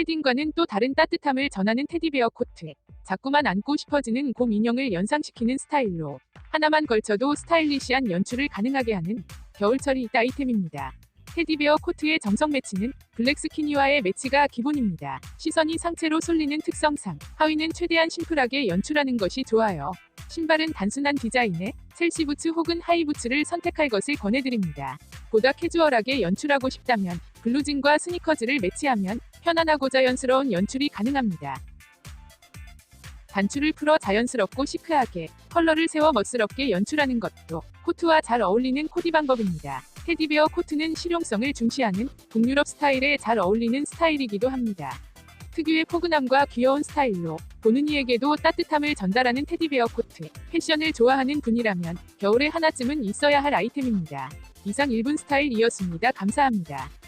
패딩과는 또 다른 따뜻함을 전하는 테디베어 코트. 자꾸만 안고 싶어지는 곰 인형을 연상시키는 스타일로 하나만 걸쳐도 스타일리시한 연출을 가능하게 하는 겨울철이 있다 아이템입니다. 테디베어 코트의 정석 매치는 블랙 스키니와의 매치가 기본입니다. 시선이 상체로 쏠리는 특성상 하의는 최대한 심플하게 연출하는 것이 좋아요. 신발은 단순한 디자인에 첼시 부츠 혹은 하이 부츠를 선택할 것을 권해드립니다. 보다 캐주얼하게 연출하고 싶다면 블루진과 스니커즈를 매치하면 편안하고 자연스러운 연출이 가능합니다. 단추를 풀어 자연스럽고 시크하게 컬러를 세워 멋스럽게 연출하는 것도 코트와 잘 어울리는 코디 방법입니다. 테디베어 코트는 실용성을 중시하는 북유럽 스타일에 잘 어울리는 스타일이기도 합니다. 특유의 포근함과 귀여운 스타일로 보는 이에게도 따뜻함을 전달하는 테디베어 코트. 패션을 좋아하는 분이라면 겨울에 하나쯤은 있어야 할 아이템입니다. 이상 1분 스타일이었습니다. 감사합니다.